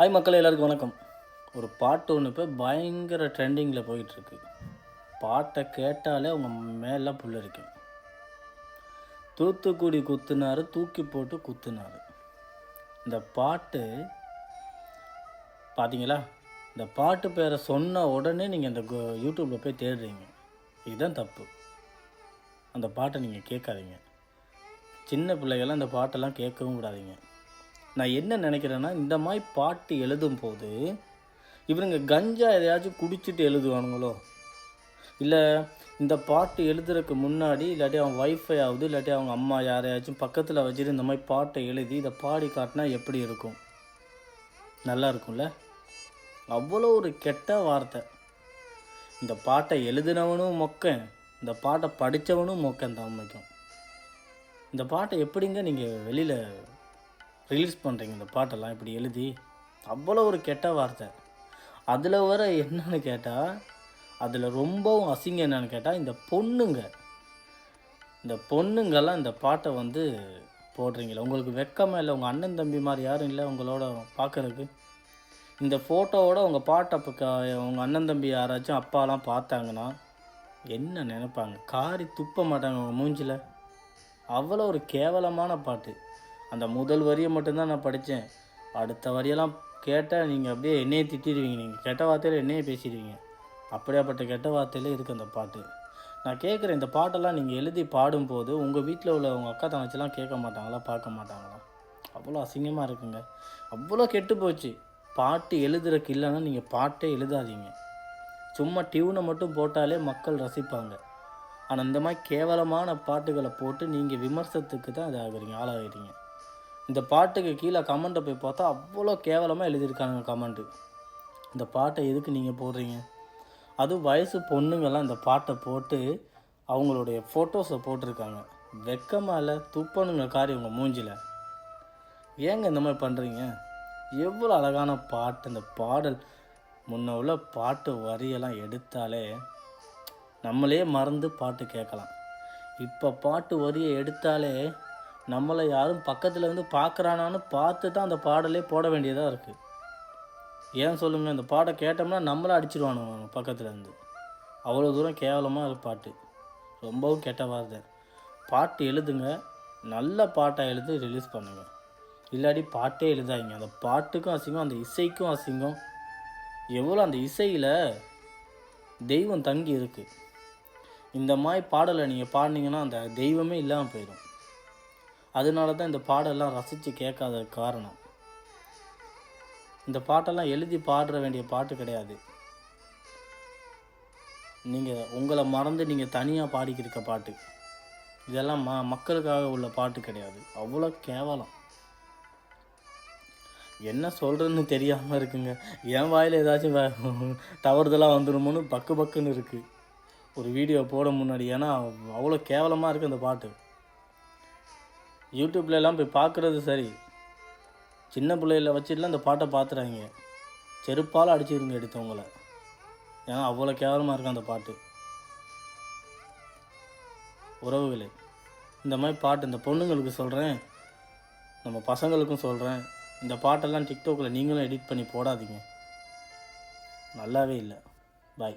Hi மக்கள் எல்லாருக்கும் வணக்கம். ஒரு பாட்டு ஒன்று இப்போ பயங்கர ட்ரெண்டிங்கில் போயிட்டுருக்கு. பாட்டை கேட்டாலே அவங்க மேலே புல்லரிக்கும் தூத்துக்குடி குத்துனார் தூக்கி போட்டு குத்துனார். இந்த பாட்டு பார்த்தீங்களா இந்த பாட்டு பேரை சொன்ன உடனே நீங்கள் இந்த கு- யூடியூப்பில் போய் தேடுறீங்க. இதுதான் தப்பு. அந்த பாட்டை நீங்கள் கேட்காதீங்க. சின்ன பிள்ளைகள்லாம் இந்த பாட்டெல்லாம் கேட்கவும் கூடாதீங்க. நான் என்ன நினைக்கிறேன்னா இந்த மாதிரி பாட்டு எழுதும் போது இவனுங்க கஞ்சா எதையாச்சும் குடிச்சிட்டு எழுதுவானுங்களோ? இல்லை இந்த பாட்டு எழுதுறதுக்கு முன்னாடி இல்லாட்டி அவன் வைஃபை ஆகுது இல்லாட்டி அவங்க அம்மா யாரையாச்சும் பக்கத்தில் வச்சுட்டு இந்த மாதிரி பாட்டை எழுதி இதை பாடி காட்டினா எப்படி இருக்கும்? நல்லா இருக்கும்ல? அவ்வளோ ஒரு கெட்ட வார்த்தை. இந்த பாட்டை எழுதினவனும் மொக்கன் இந்த பாட்டை படித்தவனும் மொக்கன் தான் உண்மைக்கும் இந்த பாட்டை எப்படிங்க நீங்கள் வெளியில் ரிலீஸ் பண்ணுறீங்க இந்த பாட்டெல்லாம் இப்படி எழுதி. அவ்வளோ ஒரு கெட்ட வார்த்தை. அதில் வர என்னன்னு கேட்டால் அதில் ரொம்பவும் அசிங்கம் என்னன்னு கேட்டால் இந்த பொண்ணுங்க. இந்த பொண்ணுங்கெல்லாம் இந்த பாட்டை வந்து போடுறீங்களே உங்களுக்கு வெக்கமாக இல்லை? உங்கள் அண்ணன் தம்பி மாதிரி யாரும் இல்லை உங்களோட பார்க்குறதுக்கு இந்த ஃபோட்டோவோட உங்கள் பாட்டை இப்போ உங்கள் அண்ணன் தம்பி யாராச்சும் அப்பாலாம் பார்த்தாங்கன்னா என்ன நினைப்பாங்க? காரி துப்ப மாட்டாங்க உங்கள் மூஞ்சில். அவ்வளோ ஒரு கேவலமான பாட்டு. அந்த முதல் வரியை மட்டும்தான் நான் படித்தேன். அடுத்த வரியெல்லாம் கேட்டால் நீங்கள் அப்படியே என்னையே திட்டிடுவீங்க நீங்கள். கெட்ட வார்த்தையில் என்னையே பேசிடுவீங்க. அப்படியாப்பட்ட கெட்ட வார்த்தையில் இருக்குது அந்த பாட்டு. நான் கேட்குறேன் இந்த பாட்டெல்லாம் நீங்கள் எழுதி பாடும்போது உங்கள் வீட்டில் உள்ள உங்கள் அக்கா தங்கச்சிலாம் கேட்க மாட்டாங்களா பார்க்க மாட்டாங்களா? அவ்வளோ அசிங்கமாக இருக்குங்க. அவ்வளோ கெட்டு போச்சு. பாட்டு எழுதுறதுக்கு இல்லைன்னா நீங்கள் பாட்டே எழுதாதீங்க. சும்மா டியூனை மட்டும் போட்டாலே மக்கள் ரசிப்பாங்க. ஆனால் இந்த மாதிரி கேவலமான பாட்டுகளை போட்டு நீங்கள் விமர்சனத்துக்கு தான் இதாகிறீங்க ஆளாகிறீங்க. இந்த பாட்டுக்கு கீழே கமெண்ட்டை போய் பார்த்தா அவ்வளோ கேவலமாக எழுதியிருக்காங்க கமெண்ட்டு இந்த பாட்டை எதுக்கு நீங்கள் போடுறீங்க? அதுவும் வயசு பொண்ணுங்கெல்லாம் இந்த பாட்டை போட்டு அவங்களுடைய ஃபோட்டோஸை போட்டிருக்காங்க. வெக்கமாக துப்பணுங்க காரி உங்கள் மூஞ்சில். ஏங்க இந்த மாதிரி பண்ணுறீங்க எவ்வளோ அழகான பாட்டு இந்த பாடல். முன்ன உள்ள பாட்டு வரியெல்லாம் எடுத்தாலே நம்மளே மறந்து பாட்டு கேட்கலாம். இப்போ பாட்டு வரியை எடுத்தாலே நம்மளை யாரும் பக்கத்தில் இருந்து பார்க்குறானான்னு பார்த்து தான் அந்த பாடலே போட வேண்டியதாக இருக்குது ஏன் சொல்லுங்கள் இந்த பாட்டை கேட்டோம்னா நம்மளை அடிச்சிருவானுங்க பக்கத்தில் இருந்து. அவ்வளோ தூரம் கேவலமாக இருக்கு பாட்டு. ரொம்பவும் கெட்ட வார்த்தை. பாட்டு எழுதுங்க நல்ல பாட்டாக எழுதி ரிலீஸ் பண்ணுங்க. இல்லாடி பாட்டே எழுதாதீங்க. அந்த பாட்டுக்கும் அசிங்கம் அந்த இசைக்கும் அசிங்கம். எவ்வளோ அந்த இசையில் தெய்வம் தங்கி இருக்குது இந்த மாதிரி பாடலை நீங்கள் பாடினீங்கன்னா அந்த தெய்வமே இல்லாமல் போயிடும். அதனால தான் இந்த பாடெல்லாம் ரசித்து கேட்காத காரணம். இந்த பாட்டெல்லாம் எழுதி பாடுற வேண்டிய பாட்டு கிடையாது. நீங்கள் உங்களை மறந்து நீங்கள் தனியாக பாடிக்கிருக்க பாட்டு. இதெல்லாம் ம மக்களுக்காக உள்ள பாட்டு கிடையாது. அவ்வளோ கேவலம். என்ன சொல்கிறதுன்னு தெரியாமல் இருக்குங்க. என் வாயில் ஏதாச்சும் தவறுதலாக வந்துடுமோன்னு பக்கு பக்குன்னு இருக்குது ஒரு வீடியோ போட முன்னாடி ஏன்னா அவ்வளோ கேவலமாக இருக்குது அந்த பாட்டு. யூடியூப்லலாம் போய் பார்க்குறது சரி. சின்ன பிள்ளைகள வச்சுட்டுலாம் அந்த பாட்டை பார்த்துறாங்க செருப்பால் அடிச்சிருங்க எடுத்தவங்கள. ஏன்னா அவ்வளோ கேவலமாக இருக்கும் அந்த பாட்டு. உறவுகளே இந்த மாதிரி பாட்டு இந்த பொண்ணுங்களுக்கு சொல்கிறேன் நம்ம பசங்களுக்கும் சொல்கிறேன் இந்த பாட்டெல்லாம் டிக்டாக்கில் நீங்களும் எடிட் பண்ணி போடாதீங்க. நல்லாவே இல்லை. பாய்